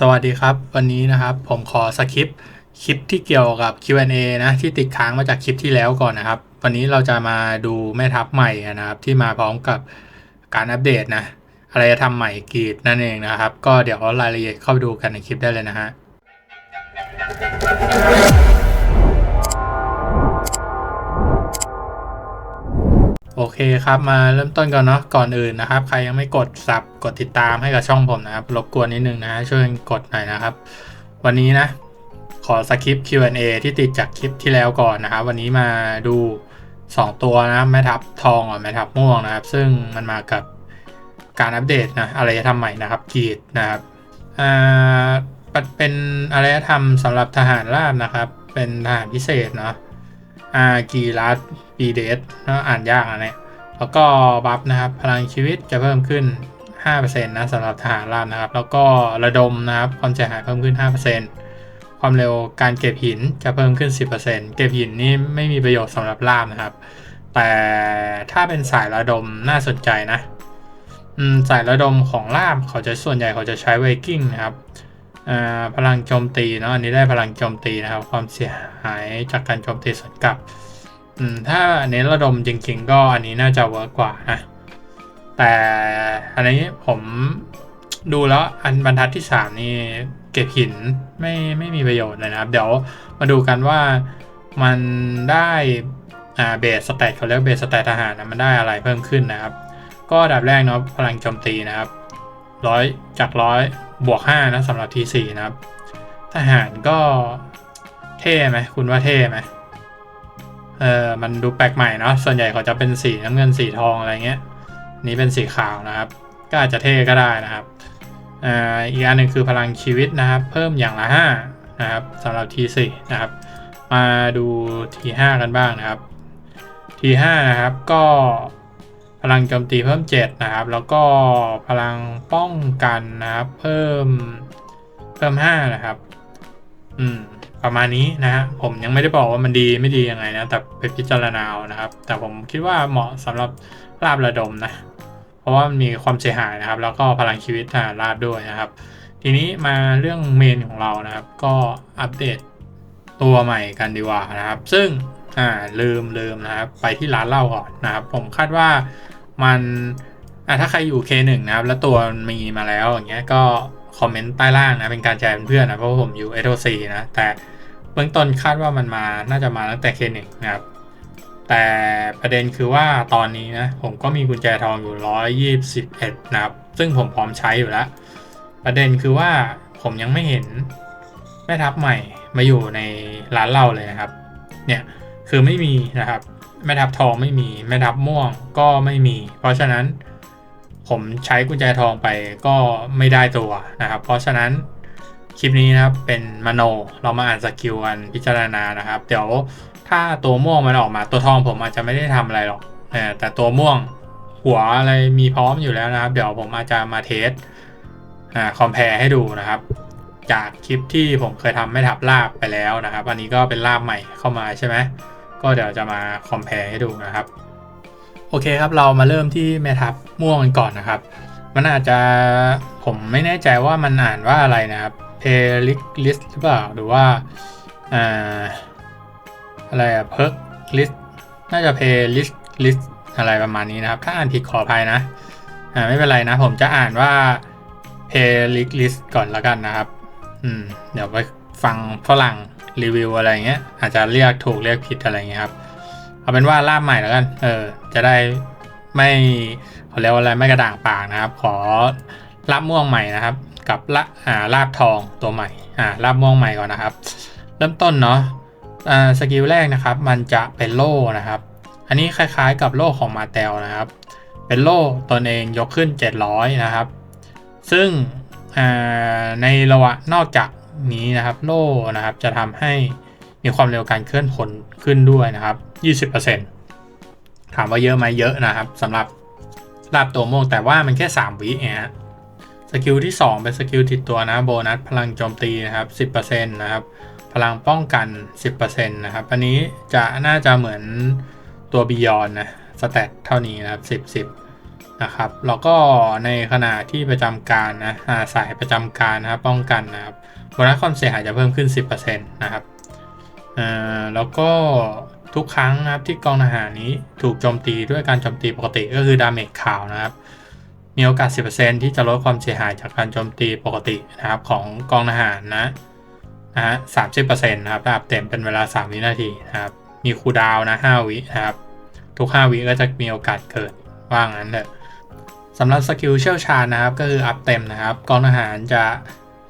สวัสดีครับ วันนี้นะครับผมขอสคริปต์คลิปที่เกี่ยวกับ Q&A นะที่ติดค้างมาจากคลิปที่แล้วก่อนนะครับ วันนี้เราจะมาดูแม่ทัพใหม่นะครับ ที่มาพร้อมกับการอัปเดตนะ อะไรจะทำใหม่กีดนั่นเองนะครับ ก็เดี๋ยวรายละเอียดเข้าไปดูกันในคลิปได้เลยนะฮะ โอเคครับมาเริ่มต้นกันเนาะก่อนอื่นนะครับ ใครยังไม่กดสับกดติดตามให้กับช่องผมนะครับ รบกวนนิดนึงนะช่วยกดหน่อยนะครับ วันนี้นะ ขอสคริปต์ Q&A ที่ติดจากคลิปที่แล้วก่อนนะครับ วันนี้มาดู 2 ตัวนะแม่ทับทองกับแม่ทับม่วงนะครับ ซึ่งมันมากับการอัปเดตนะอะไรจะทำใหม่นะครับกีดนะครับอ่าเป็นอะไรจะทำสำหรับทหารราบนะครับ เป็นทหารพิเศษเนาะ อากีรัสปีเดสอ่านยากอันนี้แล้วก็บัฟนะครับ พลังชีวิตจะเพิ่มขึ้น 5%นะสำหรับทหารราบนะครับ แล้วก็ระดมนะครับ ความเสียหายเพิ่มขึ้น 5%ความเร็วการเก็บหินจะเพิ่มขึ้น 10%เก็บหินนี่ไม่มีประโยชน์สำหรับราบนะครับ แต่ถ้าเป็นสายระดมน่าสนใจนะสายระดมของราบเขาจะส่วนใหญ่เขาจะใช้ไวกิ้งนะครับ พลังโจมตีเนาะอันนี้ได้พลังโจมตีนะครับ ความเสียหายจากการโจมตีสวนกลับถ้าเน้นระดมจริงๆ ก็อันนี้น่าจะเวิร์กกว่านะแต่อันนี้ผมดูแล้วอันบรรทัดที่ 3 นี่เก็บหินไม่ไม่มีประโยชน์เลยนะครับ เดี๋ยวมาดูกันว่ามันได้อ่าเบสสแตทเขาเรียกเบสสแตททหารนะมันได้อะไรเพิ่มขึ้นนะครับ ก็ดับแรกเนาะพลังโจมตีนะครับร้อยจากร้อย บวก 5 นะสำหรับ T4 นะครับ ทหารก็เท่ไหมคุณว่าเท่ไหมเออมันดูแปลกใหม่เนาะส่วนใหญ่เขาจะเป็นสีน้ำเงินสีทองอะไรเงี้ย นี้เป็นสีขาวนะครับ ก็อาจจะเท่ก็ได้นะครับอ่าอีกอันหนึ่งคือพลังชีวิตนะครับ เพิ่มอย่างละ5นะครับสำหรับ T4 นะครับ มาดู T5 กันบ้างนะครับ T5 นะครับก็ พลังโจมตีเพิ่ม 7 นะครับ แล้วก็พลังป้องกันนะครับ เพิ่มเพิ่ม 5 นะครับ อืม ประมาณนี้นะฮะผมยังไม่ได้บอกว่ามันดีไม่ดียังไงนะ แต่ไปพิจารณาเอานะครับ แต่ผมคิดว่าเหมาะสำหรับราบระดมนะ เพราะว่ามันมีความเสียหายนะครับ แล้วก็พลังชีวิตทาราบด้วยนะครับ ทีนี้มาเรื่องเมนของเรานะครับ ก็อัปเดตตัวใหม่กันดีกว่านะครับ ซึ่งอ่าลืมลืมนะครับ ไปที่ร้านเหล้าก่อนนะครับ ผมคาดว่า มันอะถ้าใครอยู่ K1 นะครับ แล้วตัวมีมาแล้วอย่างเงี้ยก็คอมเมนต์ใต้ล่างนะ เป็นการแชร์เพื่อนนะ เพราะผมอยู่ SOC นะ แต่เบื้องต้นคาดว่ามันมาน่าจะมาตั้งแต่ K1 นะครับ แต่ประเด็นคือว่าตอนนี้นะ ผมก็มีกุญแจทองอยู่ 121 นะครับ ซึ่งผมพร้อมใช้อยู่แล้ว ประเด็นคือว่าผมยังไม่เห็นแม่ทัพใหม่มาอยู่ในร้านเหล้าเลยนะครับ เนี่ยคือไม่มีนะครับ แม่ทับทองไม่มี แม่ทับม่วงก็ไม่มี เพราะฉะนั้นผมใช้กุญแจทองไปก็ไม่ได้ตัวนะครับ เพราะฉะนั้นคลิปนี้นะครับเป็นมโน เรามาอ่านสกิลกันพิจารณานะครับ เดี๋ยวถ้าตัวม่วงมันออกมาตัวทองผมอาจจะไม่ได้ทำอะไรหรอกแต่ตัวม่วงหัวอะไรมีพร้อมอยู่แล้วนะครับ เดี๋ยวผมอาจจะมาเทสอ่าคอมเพลให้ดูนะครับ จากคลิปที่ผมเคยทำไม่ทับลาบไปแล้วนะครับ อันนี้ก็เป็นลาบใหม่เข้ามาใช่ไหม ก็เดี๋ยวจะมาคอมเพลให้ดูนะครับ โอเคครับเรามาเริ่มที่แมทับม่วงกันก่อนนะครับ มันอาจจะผมไม่แน่ใจว่ามันอ่านว่าอะไรนะครับ p a l i s t หรือเปล่าหรือว่าอ่าอะไรอะ perk list น่าจะ p a l i s t list อะไรประมาณนี้นะครับ ถ้าอ่านผิดขออภัยนะอ่าไม่เป็นไรนะ ผมจะอ่านว่า p a l i s t list ก่อนแล้วกันนะครับ อืม เดี๋ยวไปฟังฝรั่ง รีวิวอะไรเงี้ยอาจจะเรียกถูกเรียกผิดอะไรเงี้ยครับเอาเป็นว่าลาบใหม่แล้วกันเออจะได้ไม่เขาเรียกว่าอะไรไม่กระด่างปากนะครับ ขอลาบม่วงใหม่นะครับ กับละอ่าลาบทองตัวใหม่อ่าลาบม่วงใหม่ก่อนนะครับ เริ่มต้นเนาะอ่าสกิลแรกนะครับ มันจะเป็นโล่นะครับ อันนี้คล้ายๆกับโล่ของมาเตลนะครับ เป็นโล่ตนเองยกขึ้น 700 นะครับ ซึ่งในระหว่างนอกจาก นี้นะครับโล่นะครับจะทำให้มีความเร็วการเคลื่อนผลขึ้นด้วยนะครับ 20%ถามว่าเยอะไหมเยอะนะครับสำหรับลาบตัวโมงแต่ว่ามันแค่ 3 วิเองฮะสกิลที่ 2 เป็นสกิลติดตัวนะโบนัสพลังโจมตีนะครับ 10%นะครับพลังป้องกัน 10%นะครับอันนี้จะน่าจะเหมือนตัวบิยอนนะสแตทเท่านี้นะครับ 10 10นะครับแล้วก็ในขณะที่ประจำการนะสายประจำการนะครับป้องกันนะครับ โบนัสความเสียหายจะเพิ่มขึ้น 10%นะครับอ่าแล้วก็ทุกครั้งนะครับที่กองทหารนี้ถูกโจมตีด้วยการโจมตีปกติก็คือดาเมจขาวนะครับ มีโอกาส 10%ที่จะลดความเสียหายจากการโจมตีปกตินะครับของกองทหารนะนะฮะ30%นะครับถ้าอัพเต็มเป็นเวลา 3 วินาทีนะครับ มีคูดาวน์นะ5วินะครับ ทุก 5 วิก็จะมีโอกาสเกิดว่างั้นเถอะสำหรับสกิลเชี่ยวชาญนะครับ ก็คืออัพเต็มนะครับกองทหารจะ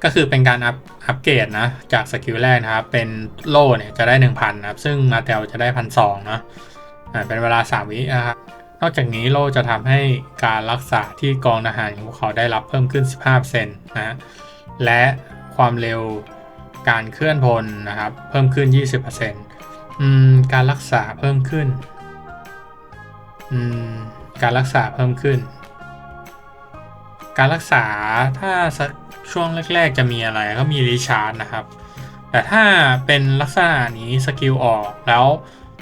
ก็คือเป็นการอัพอัพเกรดนะ จากสกิลแรกนะครับ เป็นโล่เนี่ยจะได้ 1,000นะครับ ซึ่งมาเตลจะได้1,200เนาะอ่าเป็นเวลา 3 วินะครับนอกจากนี้โล่จะทำให้การรักษาที่กองทหารของเขาได้รับเพิ่มขึ้น 15%นะฮะและความเร็วการเคลื่อนพลนะครับ เพิ่มขึ้น 20%อืมการรักษาเพิ่มขึ้นอืมการรักษาเพิ่มขึ้น การรักษาถ้าสัก ช่วงแรก ๆ จะมีอะไรก็มีรีชาร์จนะครับ แต่ถ้าเป็นลักษณะนี้สกิลออกแล้ว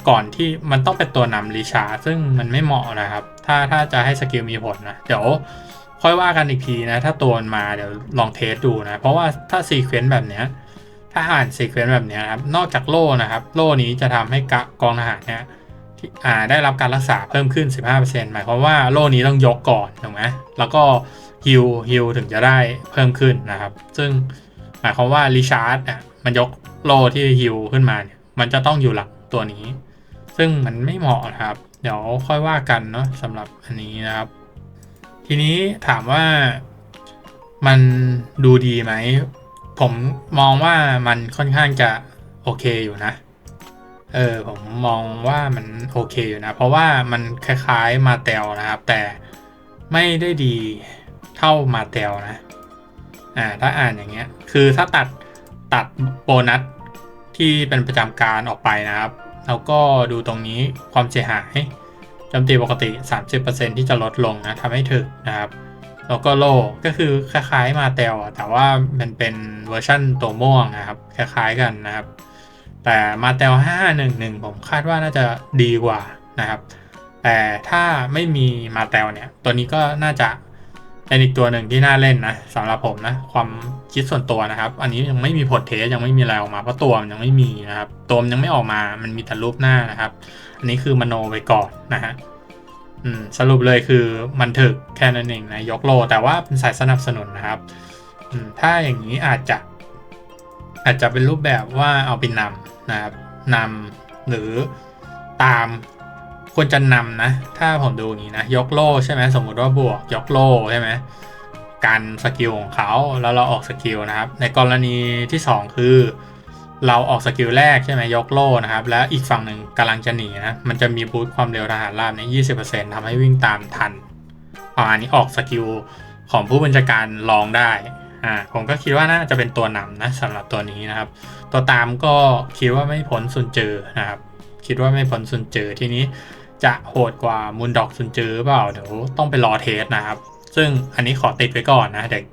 ก่อนที่มันต้องเป็นตัวนำรีชาร์จซึ่งมันไม่เหมาะนะครับ ถ้าถ้าจะให้สกิลมีผลนะ เดี๋ยวค่อยว่ากันอีกทีนะ ถ้าตัวมันมาเดี๋ยวลองเทสดูนะ เพราะว่าถ้าซีเควนต์แบบเนี้ยถ้าอ่านซีเควนต์แบบเนี้ยนะครับ นอกจากโล่นะครับ โล่นี้จะทำให้กะกองทหารเนี่ยที่อ่าได้รับการรักษาเพิ่มขึ้น 15%หมายความว่าโล่นี้ต้องยกก่อนถูกไหมแล้วก็ ฮิลฮิลถึงจะได้เพิ่มขึ้นนะครับ ซึ่งหมายความว่ารีชาร์จอะมันยกโลที่ฮิลขึ้นมาเนี่ยมันจะต้องอยู่หลังตัวนี้ ซึ่งมันไม่เหมาะนะครับ เดี๋ยวค่อยว่ากันเนาะสำหรับอันนี้นะครับ ทีนี้ถามว่ามันดูดีไหม ผมมองว่ามันค่อนข้างจะโอเคอยู่นะ เออผมมองว่ามันโอเคอยู่นะ เพราะว่ามันคล้ายๆมาเตลนะครับ แต่ไม่ได้ดี เท่ามาเตลนะ อ่า ถ้าอ่านอย่างเงี้ย คือถ้าตัดตัดโบนัสที่เป็นประจำการออกไปนะครับ แล้วก็ดูตรงนี้ความเสียหายโจมตีปกติ 30%ที่จะลดลงนะทำให้ถึกนะครับ แล้วก็โลก็คือคล้ายๆมาเตลแต่ว่ามันเป็นเวอร์ชั่นตัวม่วงนะครับ คล้ายๆกันนะครับ แต่มาเตล511 ผมคาดว่าน่าจะดีกว่านะครับ แต่ถ้าไม่มีมาเตลเนี่ย ตัวนี้ก็น่าจะ เป็นอีกตัวหนึ่งที่น่าเล่นนะสำหรับผมนะ ความคิดส่วนตัวนะครับ อันนี้ยังไม่มีผลเทสยังไม่มีอะไรออกมาเพราะตัวมันยังไม่มีนะครับ ตัวมันยังไม่ออกมามันมีแต่รูปหน้านะครับ อันนี้คือมโนไปก่อนนะฮะอืมสรุปเลยคือมันถึกแค่นั้นเองนะยกโล แต่ว่าเป็นสายสนับสนุนนะครับอืมถ้าอย่างนี้อาจจะ อาจจะเป็นรูปแบบว่าเอาไปนำนะครับนำหรือตาม ควรจะนำนะ ถ้าผมดูอย่างนี้นะ ยกโล่ใช่ไหมสมมุติว่าบวกยกโล่ใช่ไหมการสกิลของเขาแล้วเราออกสกิลนะครับ ในกรณีที่ 2 คือ เราออกสกิลแรกใช่ไหมยกโล่นะครับ แล้วอีกฝั่งหนึ่งกำลังจะหนีนะ มันจะมีบูตความเร็วทหารราบเนี่ยยี่สิบเปอร์เซ็นต์ทำให้วิ่งตามทันประมาณนี้ออกสกิลของผู้บัญชาการลองได้อ่าผมก็คิดว่าน่าจะเป็นตัวนำนะสำหรับตัวนี้นะครับ ตัวตามก็คิดว่าไม่พ้นซุนเจอนะครับ คิดว่าไม่พ้นซุนเจอทีนี้ จะโหดกว่ามูนดอกซุนเจอเปล่าเดี๋ยวต้องไปรอเทสนะครับ ซึ่งอันนี้ขอติดไว้ก่อนนะเด็ก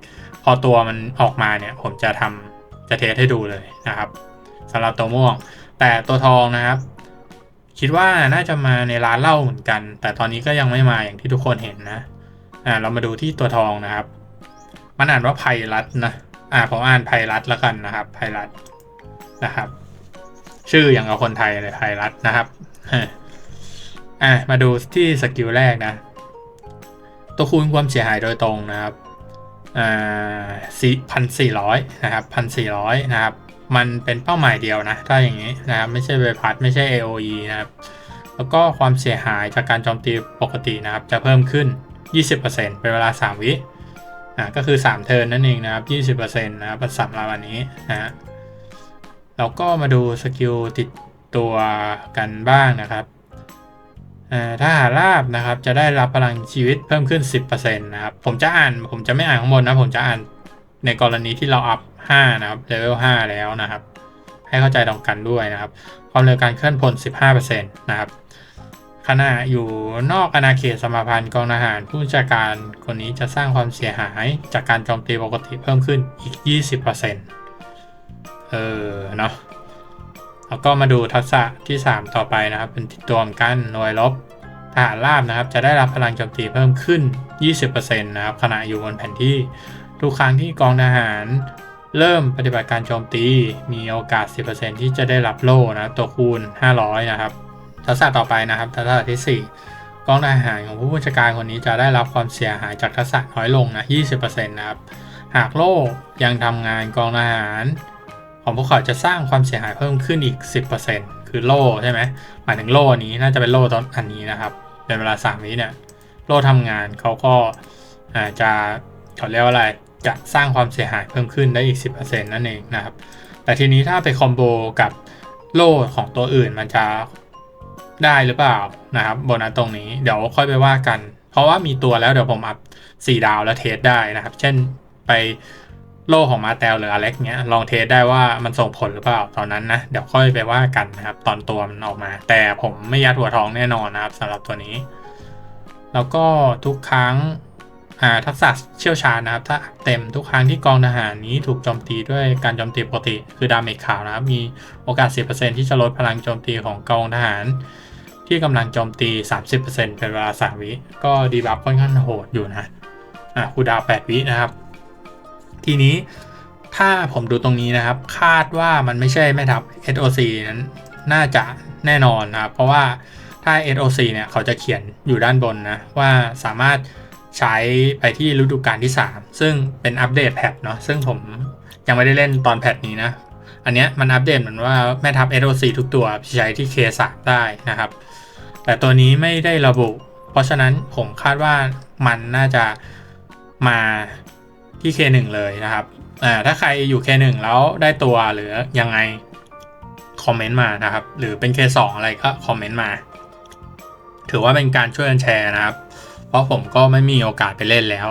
พอตัวมันออกมาเนี่ยผมจะทำจะเทสให้ดูเลยนะครับสำหรับตัวม่วง แต่ตัวทองนะครับ คิดว่าน่าจะมาในร้านเหล้าเหมือนกัน แต่ตอนนี้ก็ยังไม่มาอย่างที่ทุกคนเห็นนะอ่าเรามาดูที่ตัวทองนะครับ มันอ่านว่าไพรัตนะอ่าผมอ่านไพรัตแล้วกันนะครับไพรัตนะครับ ชื่ออย่างกับคนไทยเลยไพรัตนะครับ อ่ามาดูที่สกิลแรกนะ ตัวคูณความเสียหายโดยตรงนะครับอ่าสี่พันสี่ร้อยนะครับพันสี่ร้อยนะครับ มันเป็นเป้าหมายเดียวนะ ถ้าอย่างนี้นะครับ ไม่ใช่ใบพัดไม่ใช่ AOE นะครับ แล้วก็ความเสียหายจากการโจมตีปกตินะครับ จะเพิ่มขึ้น 20%เป็นเวลา 3 วิอ่าก็คือ 3 เทิร์นนั่นเองนะครับ 20%นะครับสำหรับวันนี้นะฮะเราก็มาดูสกิลติดตัวกันบ้างนะครับ ถ้าหาราบนะครับจะได้รับพลังชีวิตเพิ่มขึ้น 10%นะครับผมจะอ่านผมจะไม่อ่านข้างบนนะผมจะอ่านในกรณีที่เราอัพ5นะครับเลเวล5แล้วนะครับ ให้เข้าใจตรงกันด้วยนะครับ ความเร็วการเคลื่อนพล 15%นะครับขณะอยู่นอกอาณาเขตสมาพันธ์กองทหารผู้บัญชาการคนนี้จะสร้างความเสียหายจากการโจมตีปกติเพิ่มขึ้นอีก 20%เออเนาะ แล้วก็มาดูทักษะที่ 3 ต่อไปนะครับ เป็นติดตัวกันหน่วยลบทหารราบนะครับ จะได้รับพลังโจมตีเพิ่มขึ้น 20%นะครับขณะอยู่บนแผนที่ ทุกครั้งที่กองทหาร เริ่มปฏิบัติการโจมตี มีโอกาส 10%ที่จะได้รับโล่นะตัวคูณ 500 นะครับ ทักษะต่อไปนะครับ ทักษะที่ 4 กองทหารของผู้บัญชาการคนนี้จะได้รับความเสียหายจากทักษะน้อยลงนะ 20%นะครับ หากโล่ยังทำงานกองทหาร ของพวกเขาจะสร้างความเสียหายเพิ่มขึ้นอีก 10%คือโล่ใช่ไหมหมายถึงโล่นี้น่าจะเป็นโล่ตอนอันนี้นะครับเป็นเวลา3วิเนี่ยโล่ทำงานเขาก็าจจะเขาเรียกว่าอะไรจะสร้างความเสียหายเพิ่มขึ้นได้อีก 10%นั่นเองนะครับ แต่ทีนี้ถ้าไปคอมโบกับโล่ของตัวอื่นมันจะได้หรือเปล่านะครับโบนัสตรงนี้เดี๋ยวค่อยไปว่ากัน เพราะว่ามีตัวแล้วเดี๋ยวผมอัพ4ดาวแล้วเทสได้นะครับ เช่นไป โล่ของมาแตลหรืออเล็กเนี้ยลองเทสได้ว่ามันส่งผลหรือเปล่าตอนนั้นนะ เดี๋ยวค่อยไปว่ากันนะครับ ตอนตัวมันออกมา แต่ผมไม่ยัดหัวทองแน่นอนนะครับสำหรับตัวนี้ แล้วก็ทุกครั้งทักษะเชี่ยวชาญนะครับ ถ้าเต็มทุกครั้งที่กองทหารนี้ถูกโจมตีด้วยการโจมตีปกติ คือดาเมจขาวนะครับ มีโอกาส 10%ที่จะลดพลังโจมตีของกองทหาร ที่กำลังโจมตี 30%เป็นเวลา3วิก็ดีบัฟค่อนข้างโหดอยู่นะอะคูดาว8วินะครับ ทีนี้ถ้าผมดูตรงนี้นะครับ คาดว่ามันไม่ใช่แม่ทัพ SOC นั้นน่าจะแน่นอนนะครับเพราะว่าถ้า SOC เนี่ยเขาจะเขียนอยู่ด้านบนนะ ว่าสามารถใช้ไปที่ฤดูกาลที่ 3 ซึ่งเป็นอัปเดตแพทเนาะซึ่งผมยังไม่ได้เล่นตอนแพทนี้นะ อันเนี้ยมันอัปเดตเหมือนว่าแม่ทัพ SOC ทุกตัวใช้ที่ K3 ได้นะครับ แต่ตัวนี้ไม่ได้ระบุ เพราะฉะนั้นผมคาดว่ามันน่าจะมา ที่ K1 เลยนะครับอ่าถ้าใครอยู่ K1 แล้วได้ตัวหรือยังไงคอมเมนต์มานะครับ หรือเป็น K2 อะไรก็คอมเมนต์มา ถือว่าเป็นการช่วยกันแชร์นะครับ เพราะผมก็ไม่มีโอกาสไปเล่นแล้ว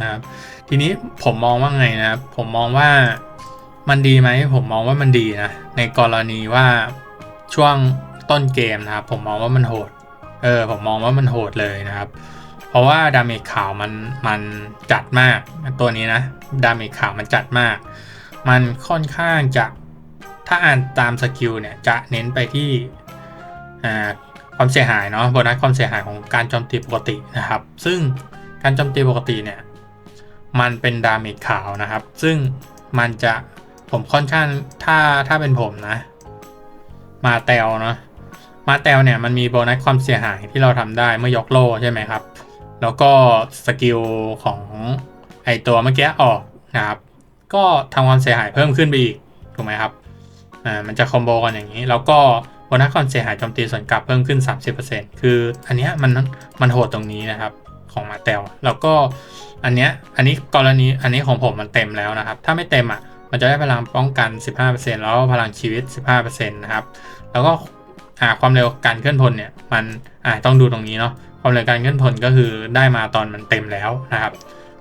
นะครับทีนี้ผมมองว่าไงนะครับ ผมมองว่ามันดีไหมผมมองว่ามันดีนะ ในกรณีว่าช่วงต้นเกมนะครับ ผมมองว่ามันโหด เออผมมองว่ามันโหดเลยนะครับ ราะว่าดาเมจขาวมันมันจัดมากตัวนี้นะดาเมจขาวมันจัดมาก มันค่อนข้างจะถ้าอ่านตามสกิลเนี่ยจะเน้นไปที่ความเสียหายเนาะโบนัสความเสียหายของการโจมตีปกตินะครับ ซึ่งการโจมตีปกติเนี่ยมันเป็นดาเมจขาวนะครับ ซึ่งมันจะผมค่อนข้างถ้าถ้าเป็นผมนะ มาแตวเนาะมาแตวเนี่ยมันมีโบนัสความเสียหายที่เราทำได้เมื่อยกโล่ใช่ไหมครับ แล้วก็สกิลของไอตัวเมื่อกี้ออกนะครับ ก็ทำความเสียหายเพิ่มขึ้นไปอีกถูกไหมครับอ่ามันจะคอมโบกันอย่างนี้ แล้วก็โบนัสความเสียหายโจมตีส่วนกลับเพิ่มขึ้น 30%คืออันเนี้ยมันมันโหดตรงนี้นะครับของมาเตลแล้วก็อันเนี้ยอันนี้กรณีอันนี้ของผมมันเต็มแล้วนะครับ ถ้าไม่เต็มอะมันจะได้พลังป้องกัน 15%แล้วพลังชีวิต 15%นะครับ แล้วก็อ่าความเร็วการเคลื่อนพลเนี่ยมันอ่าต้องดูตรงนี้เนาะ ความเร็วการเคลื่อนพลก็คือได้มาตอนมันเต็มแล้วนะครับ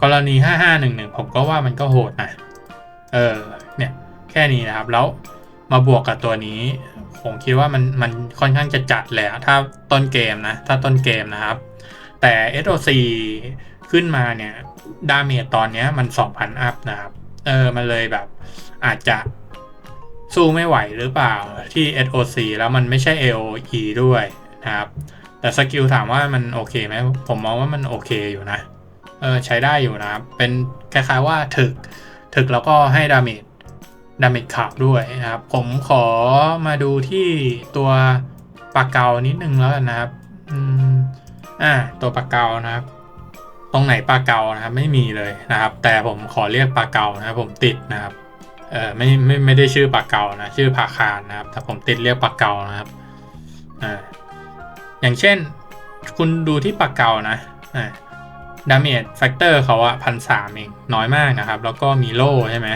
กรณี 5511 ผมก็ว่ามันก็โหดนะ เออ เนี่ย แค่นี้นะครับ แล้วมาบวกกับตัวนี้ ผมคิดว่ามันมันค่อนข้างจะจัดแหละถ้าต้นเกมนะ ถ้าต้นเกมนะครับ แต่ SOC ขึ้นมาเนี่ย ดาเมจตอนนี้มัน 2,000 อัพนะครับ เออ มันเลยแบบอาจจะสู้ไม่ไหวหรือเปล่าที่ SOC แล้วมันไม่ใช่ AOE ด้วยนะครับ แต่สกิลถามว่ามันโอเคไหมผมมองว่ามันโอเคอยู่นะ เออใช้ได้อยู่นะ เป็นคล้ายๆว่าถึก ถึกแล้วก็ให้ดาเมจ ดาเมจขาวด้วยนะครับ ผมขอมาดูที่ตัวปากเกานิดนึงแล้วกันนะครับ อืม อ่า ตัวปากเกานะครับ ตรงไหนปลาเกานะครับ ไม่มีเลยนะครับ แต่ผมขอเรียกปลาเกานะครับ ผมติดนะครับ เออไม่ไม่ไม่ได้ชื่อปลาเกานะ ชื่อผาคารนะครับ แต่ผมติดเรียกปลาเกานะครับ อ่า อย่างเช่น คุณดูที่ปลาเก่านะอ่าดาเมจแฟกเตอร์เขาอะพันสามเองน้อยมากนะครับ แล้วก็มีโล่ใช่ไหม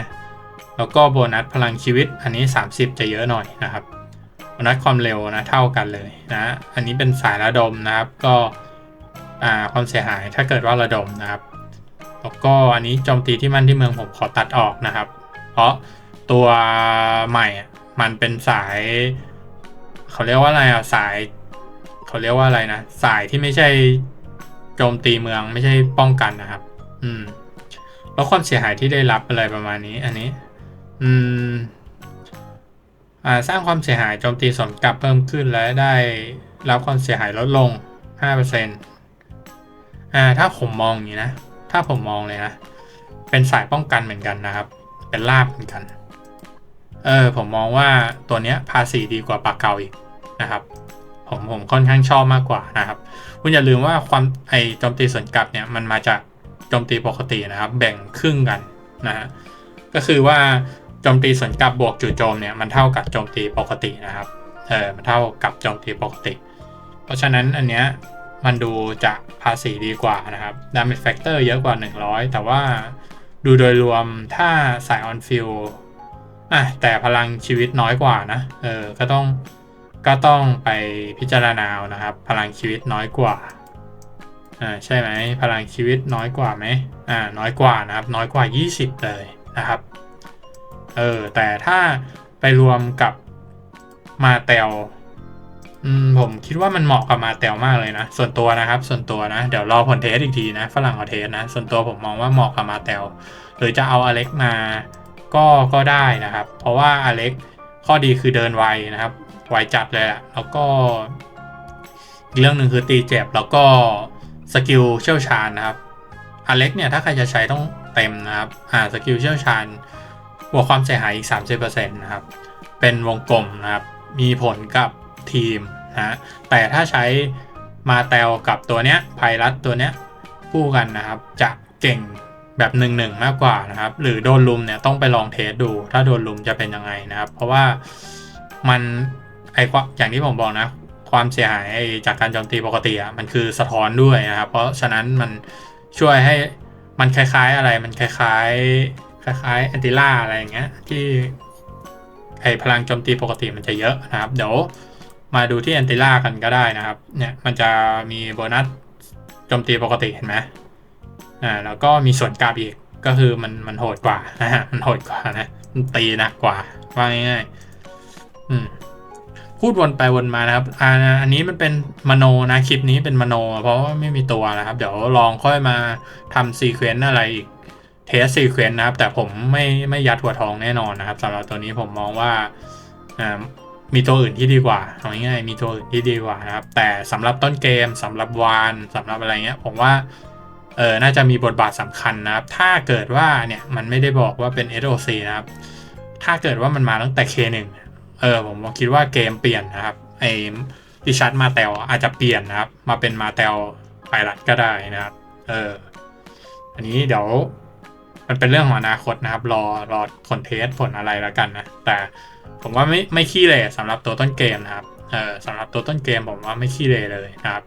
แล้วก็โบนัสพลังชีวิตอันนี้ 30 จะเยอะหน่อยนะครับโบนัสความเร็วนะเท่ากันเลยนะอันนี้เป็นสายระดมนะครับก็อ่าความเสียหายถ้าเกิดว่าระดมนะครับแล้วก็อันนี้โจมตีที่มั่นที่เมืองผมขอตัดออกนะครับ เพราะตัวใหม่อะมันเป็นสาย เขาเรียกว่าอะไรอะสาย เขาเรียกว่าอะไรนะ สายที่ไม่ใช่โจมตีเมืองไม่ใช่ป้องกันนะครับ อืม แล้วความเสียหายที่ได้รับอะไรประมาณนี้ อันนี้ อืม อ่า สร้างความเสียหายโจมตีสวนกลับเพิ่มขึ้นและได้รับความเสียหายลดลง 5%อ่า ถ้าผมมองอย่างนี้นะ ถ้าผมมองเลยนะ เป็นสายป้องกันเหมือนกันนะครับ เป็นลาบเหมือนกัน เออ ผมมองว่าตัวเนี้ยภาษีดีกว่าปากเกาอีกนะครับ ผมผมค่อนข้างชอบมากกว่านะครับ คุณอย่าลืมว่าความไอโจมตีสวนกลับเนี่ยมันมาจากโจมตีปกตินะครับ แบ่งครึ่งกันนะฮะก็คือว่าโจมตีสวนกลับบวกจู่โจมเนี่ยมันเท่ากับโจมตีปกตินะครับเออมันเท่ากับโจมตีปกติ เพราะฉะนั้นอันเนี้ยมันดูจะภาษีดีกว่านะครับ damage factor เยอะกว่า 100 แต่ว่าดูโดยรวมถ้าสาย on field อะแต่พลังชีวิตน้อยกว่านะ เออ ก็ต้อง ก็ต้องไปพิจารณาเอานะครับ พลังชีวิตน้อยกว่าอ่าใช่ไหมพลังชีวิตน้อยกว่าไหมอ่าน้อยกว่านะครับ น้อยกว่า 20 เลยนะครับเออแต่ถ้าไปรวมกับมาเตลผมคิดว่ามันเหมาะกับมาเตลมากเลยนะ ส่วนตัวนะครับ ส่วนตัวนะเดี๋ยวรอผลเทสอีกทีนะฝรั่งเอาเทสนะ ส่วนตัวผมมองว่าเหมาะกับมาเตลหรือจะเอาอเล็กมาก็ก็ได้นะครับ เพราะว่าอเล็กข้อดีคือเดินไวนะครับ ไวจัดเลยอะแล้วก็อีกเรื่องหนึ่งคือตีเจ็บแล้วก็สกิลเชี่ยวชาญนะครับอเล็กเนี่ยถ้าใครจะใช้ต้องเต็มนะครับอ่าสกิลเชี่ยวชาญบวกความเสียหายอีก 30%นะครับ เป็นวงกลมนะครับ มีผลกับทีมนะฮะแต่ถ้าใช้มาแตลกับตัวเนี้ยไพรัตตัวเนี้ยคู่กันนะครับ จะเก่งแบบหนึ่งหนึ่งมากกว่านะครับ หรือโดนลุมเนี่ยต้องไปลองเทสดู ถ้าโดนลุมจะเป็นยังไงนะครับ เพราะว่ามัน ไอความอย่างที่ผมบอกนะ ความเสียหายจากการโจมตีปกติอะมันคือสะท้อนด้วยนะครับ เพราะฉะนั้นมันช่วยให้มันคล้าย ๆ อะไรมันคล้ายๆ คล้ายๆแอนติล่าอะไรอย่างเงี้ยที่ไอพลังโจมตีปกติมันจะเยอะนะครับ เดี๋ยวมาดูที่แอนติล่ากันก็ได้นะครับ เนี่ยมันจะมีโบนัสโจมตีปกติเห็นไหมอ่าแล้วก็มีส่วนกลับอีกก็คือมันมันโหดกว่านะฮะมันโหดกว่านะมันตีหนักกว่าว่าง่ายๆอืม พูดวนไปวนมานะครับอันนี้มันเป็นมโนนะคลิปนี้เป็นมโน เพราะว่าไม่มีตัวนะครับ เดี๋ยวลองค่อยมาทำซีเควนต์อะไรอีกเทสซีเควนต์นะครับ แต่ผมไม่ไม่ยัดหัวทองแน่นอนนะครับสำหรับตัวนี้ผมมองว่ามีตัวอื่นที่ดีกว่าเอาง่ายๆมีตัวอื่นที่ดีกว่านะครับ แต่สำหรับต้นเกมสำหรับวานสำหรับอะไรเงี้ย ผมว่าเออน่าจะมีบทบาทสำคัญนะครับ ถ้าเกิดว่าเนี่ยมันไม่ได้บอกว่าเป็น SOC นะครับ ถ้าเกิดว่ามันมาตั้งแต่ K1 เออผมคิดว่าเกมเปลี่ยนนะครับไอ้ดิชัดมาเตลอาจจะเปลี่ยนนะครับ มาเป็นมาเตลไพรัตก็ได้นะครับ เออ อันนี้เดี๋ยว มันเป็นเรื่องของอนาคตนะครับ รอรอผลเทสผลอะไรแล้วกันนะ แต่ผมว่าไม่ไม่ขี้เลยสำหรับตัวต้นเกมนะครับ เออสำหรับตัวต้นเกมผมว่าไม่ขี้เลยเลยนะครับ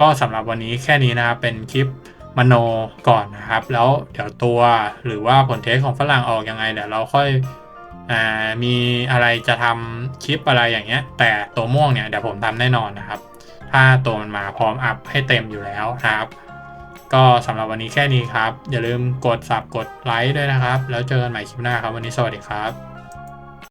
ก็สำหรับวันนี้แค่นี้นะครับเป็นคลิปมโนก่อนนะครับ แล้วเดี๋ยวตัวหรือว่าผลเทสของฝรั่งออกยังไงเดี๋ยวเราค่อย อ่ามีอะไรจะทำคลิปอะไรอย่างเงี้ย แต่ตัวม่วงเนี่ยเดี๋ยวผมทำแน่นอนนะครับ ถ้าตัวมันมาพร้อมอัพให้เต็มอยู่แล้วครับ ก็สำหรับวันนี้แค่นี้ครับ อย่าลืมกดสับกดไลค์ด้วยนะครับ แล้วเจอกันใหม่คลิปหน้าครับ วันนี้สวัสดีครับ